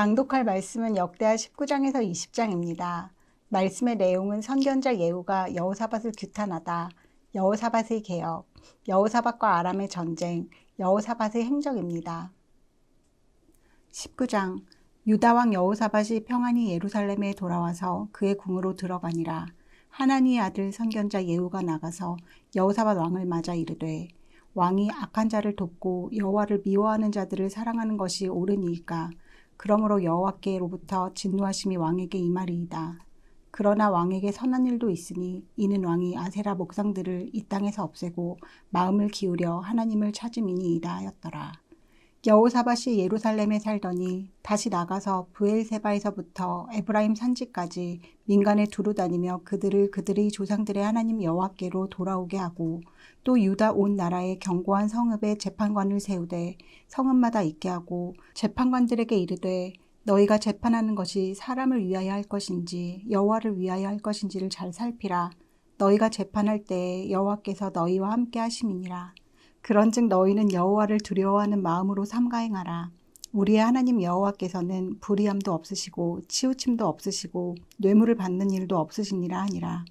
낭독할 말씀은 역대하 19장에서 20장입니다. 말씀의 내용은 선견자 예후가 여호사밧을 규탄하다, 여호사밧의 개혁, 여호사밧과 아람의 전쟁, 여호사밧의 행적입니다. 19장 유다 왕 여호사밧이 평안히 예루살렘에 돌아와서 그의 궁으로 들어가니라. 하나니의 아들 선견자 예후가 나가서 여호사밧 왕을 맞아 이르되 왕이 악한 자를 돕고 여호와를 미워하는 자들을 사랑하는 것이 옳으니이까 그러므로 여호와께로부터 진노하심이 왕에게 임하리이다. 그러나 왕에게 선한 일도 있으니 이는 왕이 아세라 목상들을 이 땅에서 없애고 마음을 기울여 하나님을 찾음이니이다 하였더라. 여호사밧이 예루살렘에 살더니 다시 나가서 브엘세바에서부터 에브라임 산지까지 민간에 두루 다니며 그들을 그들의 조상들의 하나님 여호와께로 돌아오게 하고 또 유다 온 나라에 견고한 성읍에 재판관을 세우되 성읍마다 있게 하고 재판관들에게 이르되 너희가 재판하는 것이 사람을 위하여 할 것인지 여호와를 위하여 할 것인지를 잘 살피라. 너희가 재판할 때에 여호와께서 너희와 함께 하심이니라 그런즉 너희는 여호와를 두려워하는 마음으로 삼가행하라. 우리의 하나님 여호와께서는 불의함도 없으시고 치우침도 없으시고 뇌물을 받는 일도 없으시니라 하니라.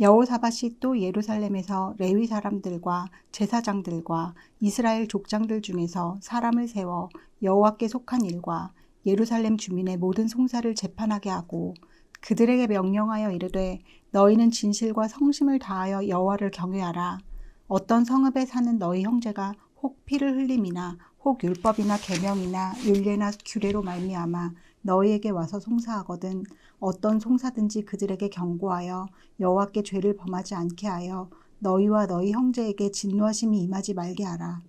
여호사밧이 또 예루살렘에서 레위 사람들과 제사장들과 이스라엘 족장들 중에서 사람을 세워 여호와께 속한 일과 예루살렘 주민의 모든 송사를 재판하게 하고 그들에게 명령하여 이르되 너희는 진실과 성심을 다하여 여호와를 경외하라. 어떤 성읍에 사는 너희 형제가 혹 피를 흘림이나 혹 율법이나 계명이나 율례나 규례로 말미암아 너희에게 와서 송사하거든 어떤 송사든지 그들에게 경고하여 여호와께 죄를 범하지 않게 하여 너희와 너희 형제에게 진노하심이 임하지 말게 하라.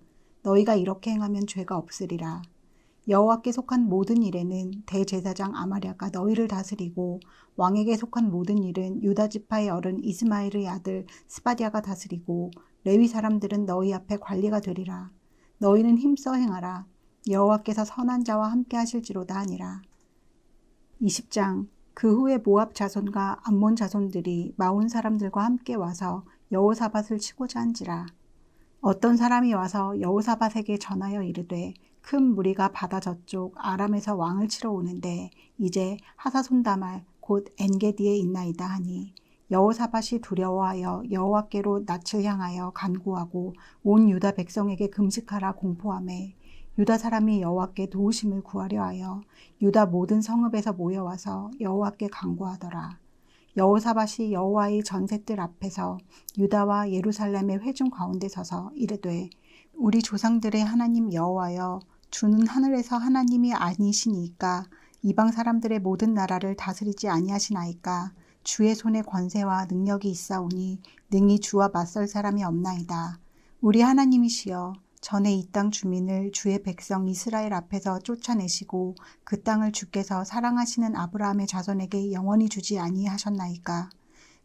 너희가 이렇게 행하면 죄가 없으리라 여호와께 속한 모든 일에는 대제사장 아마랴가 너희를 다스리고 왕에게 속한 모든 일은 유다 지파의 어른 이스마엘의 아들 스바디아가 다스리고 레위 사람들은 너희 앞에 관리가 되리라. 너희는 힘써 행하라. 여호와께서 선한 자와 함께 하실지로다 하니라. 20장 그 후에 모압 자손과 암몬 자손들이 마온 사람들과 함께 와서 여호사밧을 치고자 한지라. 어떤 사람이 와서 여호사밧에게 전하여 이르되 큰 무리가 바다 저쪽 아람에서 왕을 치러 오는데 이제 하사손다말 곧 엔게디에 있나이다 하니 여호사밧이 두려워하여 여호와께로 낯을 향하여 간구하고 온 유다 백성에게 금식하라 공포함에 유다 사람이 여호와께 도우심을 구하려 하여 유다 모든 성읍에서 모여와서 여호와께 간구하더라. 여호사밧이 여호와의 전셋들 앞에서 유다와 예루살렘의 회중 가운데 서서 이르되 우리 조상들의 하나님 여호와여 주는 하늘에서 하나님이 아니시니까 이방 사람들의 모든 나라를 다스리지 아니하시나이까 주의 손에 권세와 능력이 있사오니 능히 주와 맞설 사람이 없나이다. 우리 하나님이시여 전에 이 땅 주민을 주의 백성 이스라엘 앞에서 쫓아내시고 그 땅을 주께서 사랑하시는 아브라함의 자손에게 영원히 주지 아니하셨나이까.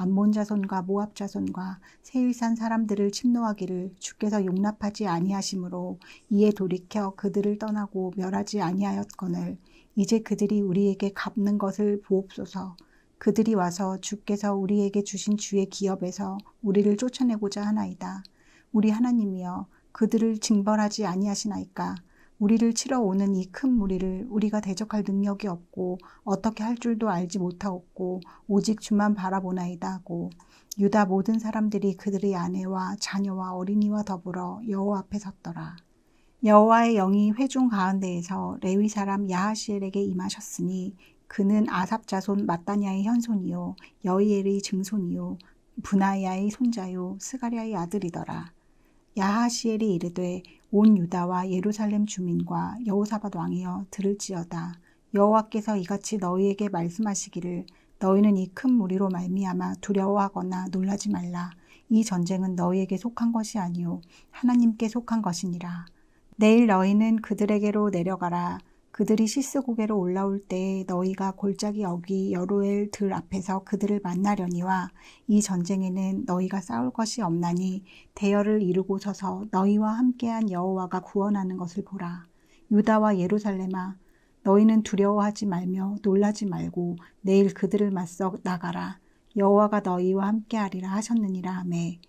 암몬 자손과 모압 자손과 세일산 사람들을 침노하기를 주께서 용납하지 아니하심으로 이에 돌이켜 그들을 떠나고 멸하지 아니하였거늘 이제 그들이 우리에게 갚는 것을 보옵소서. 그들이 와서 주께서 우리에게 주신 주의 기업에서 우리를 쫓아내고자 하나이다. 우리 하나님이여 그들을 징벌하지 아니하시나이까 우리를 치러 오는 이 큰 무리를 우리가 대적할 능력이 없고 어떻게 할 줄도 알지 못하옵고 오직 주만 바라보나이다 하고 유다 모든 사람들이 그들의 아내와 자녀와 어린이와 더불어 여호와 앞에 섰더라. 여호와의 영이 회중 가운데에서 레위 사람 야하시엘에게 임하셨으니 그는 아삽 자손 마따냐의 현손이요 여이엘의 증손이요 분하야의 손자요 스가랴의 아들이더라. 야하시엘이 이르되 온 유다와 예루살렘 주민과 여호사밧 왕이여 들을지어다 여호와께서 이같이 너희에게 말씀하시기를 너희는 이 큰 무리로 말미암아 두려워하거나 놀라지 말라 이 전쟁은 너희에게 속한 것이 아니요 하나님께 속한 것이니라. 내일 너희는 그들에게로 내려가라. 그들이 시스고개로 올라올 때에 너희가 골짜기 어귀 여로엘 들 앞에서 그들을 만나려니와 이 전쟁에는 너희가 싸울 것이 없나니 대열을 이루고 서서 너희와 함께한 여호와가 구원하는 것을 보라. 유다와 예루살렘아 너희는 두려워하지 말며 놀라지 말고 내일 그들을 맞서 나가라. 여호와가 너희와 함께하리라 하셨느니라 하매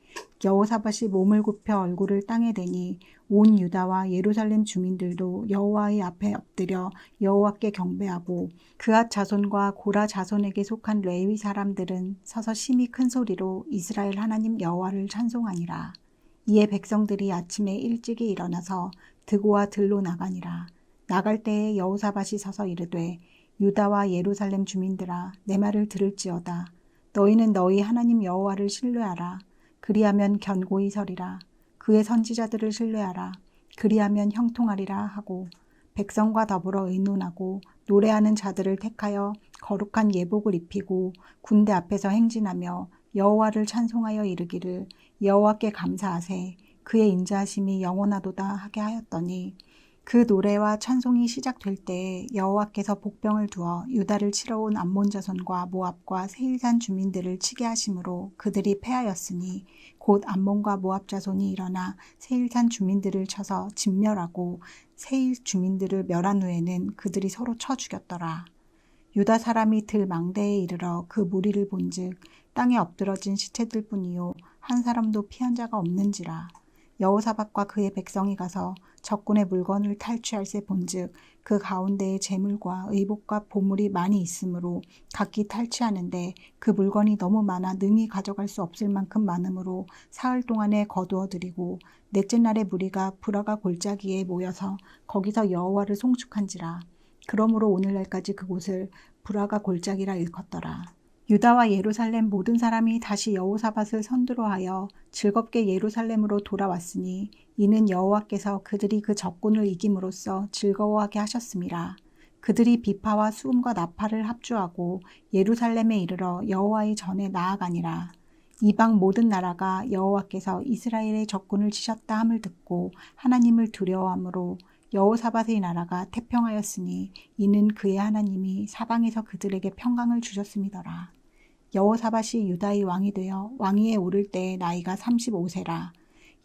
여호사밧이 몸을 굽혀 얼굴을 땅에 대니 온 유다와 예루살렘 주민들도 여호와의 앞에 엎드려 여호와께 경배하고 그앗 자손과 고라 자손에게 속한 레위 사람들은 서서 심히 큰 소리로 이스라엘 하나님 여호와를 찬송하니라. 이에 백성들이 아침에 일찍이 일어나서 드고와 들로 나가니라. 나갈 때에 여호사밧이 서서 이르되 유다와 예루살렘 주민들아 내 말을 들을지어다. 너희는 너희 하나님 여호와를 신뢰하라. 그리하면 견고히 서리라. 그의 선지자들을 신뢰하라. 그리하면 형통하리라 하고 백성과 더불어 의논하고 노래하는 자들을 택하여 거룩한 예복을 입히고 군대 앞에서 행진하며 여호와를 찬송하여 이르기를 여호와께 감사하세 그의 인자하심이 영원하도다 하게 하였더니 그 노래와 찬송이 시작될 때에 여호와께서 복병을 두어 유다를 치러 온 암몬 자손과 모압과 세일산 주민들을 치게 하심으로 그들이 패하였으니 곧 암몬과 모압 자손이 일어나 세일산 주민들을 쳐서 진멸하고 세일 주민들을 멸한 후에는 그들이 서로 쳐 죽였더라. 유다 사람이 들 망대에 이르러 그 무리를 본즉 땅에 엎드러진 시체들 뿐이요 한 사람도 피한 자가 없는지라 여호사밧과 그의 백성이 가서 적군의 물건을 탈취할세 본즉 그 가운데에 재물과 의복과 보물이 많이 있으므로 각기 탈취하는데 그 물건이 너무 많아 능히 가져갈 수 없을 만큼 많으므로 사흘 동안에 거두어 드리고 넷째 날에 무리가 브라가 골짜기에 모여서 거기서 여호와를 송축한지라 그러므로 오늘날까지 그곳을 브라가 골짜기라 일컫더라. 유다와 예루살렘 모든 사람이 다시 여호사밧을 선두로하여 즐겁게 예루살렘으로 돌아왔으니 이는 여호와께서 그들이 그 적군을 이김으로써 즐거워하게 하셨습니다. 그들이 비파와 수음과 나팔을 합주하고 예루살렘에 이르러 여호와의 전에 나아가니라. 이방 모든 나라가 여호와께서 이스라엘의 적군을 치셨다 함을 듣고 하나님을 두려워하므로 여호사밧의 나라가 태평하였으니 이는 그의 하나님이 사방에서 그들에게 평강을 주셨음이더라. 여호사밧이 유다의 왕이 되어 왕위에 오를 때 나이가 35세라.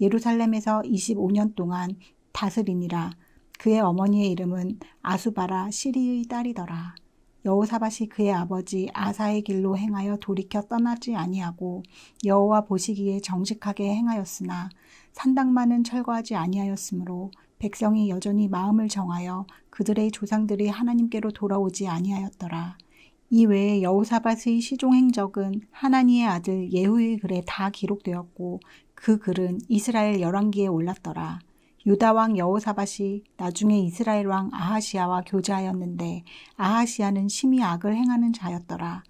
예루살렘에서 25년 동안 다스리니라. 그의 어머니의 이름은 아수바라 시리의 딸이더라. 여호사밧이 그의 아버지 아사의 길로 행하여 돌이켜 떠나지 아니하고 여호와 보시기에 정직하게 행하였으나 산당만은 철거하지 아니하였으므로 백성이 여전히 마음을 정하여 그들의 조상들이 하나님께로 돌아오지 아니하였더라. 이 외에 여호사밧의 시종 행적은 하나니의 아들 예후의 글에 다 기록되었고 그 글은 이스라엘 열왕기에 올랐더라. 유다 왕 여호사밧이 나중에 이스라엘 왕 아하시아와 교제하였는데 아하시아는 심히 악을 행하는 자였더라.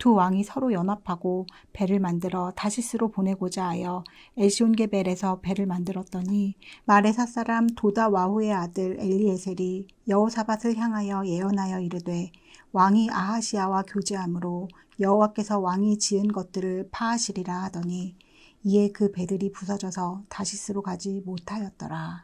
두 왕이 서로 연합하고 배를 만들어 다시스로 보내고자 하여 에시온게벨에서 배를 만들었더니 마레사 사람 도다 와후의 아들 엘리에셀이 여호사밧을 향하여 예언하여 이르되 왕이 아하시아와 교제하므로 여호와께서 왕이 지은 것들을 파하시리라 하더니 이에 그 배들이 부서져서 다시스로 가지 못하였더라.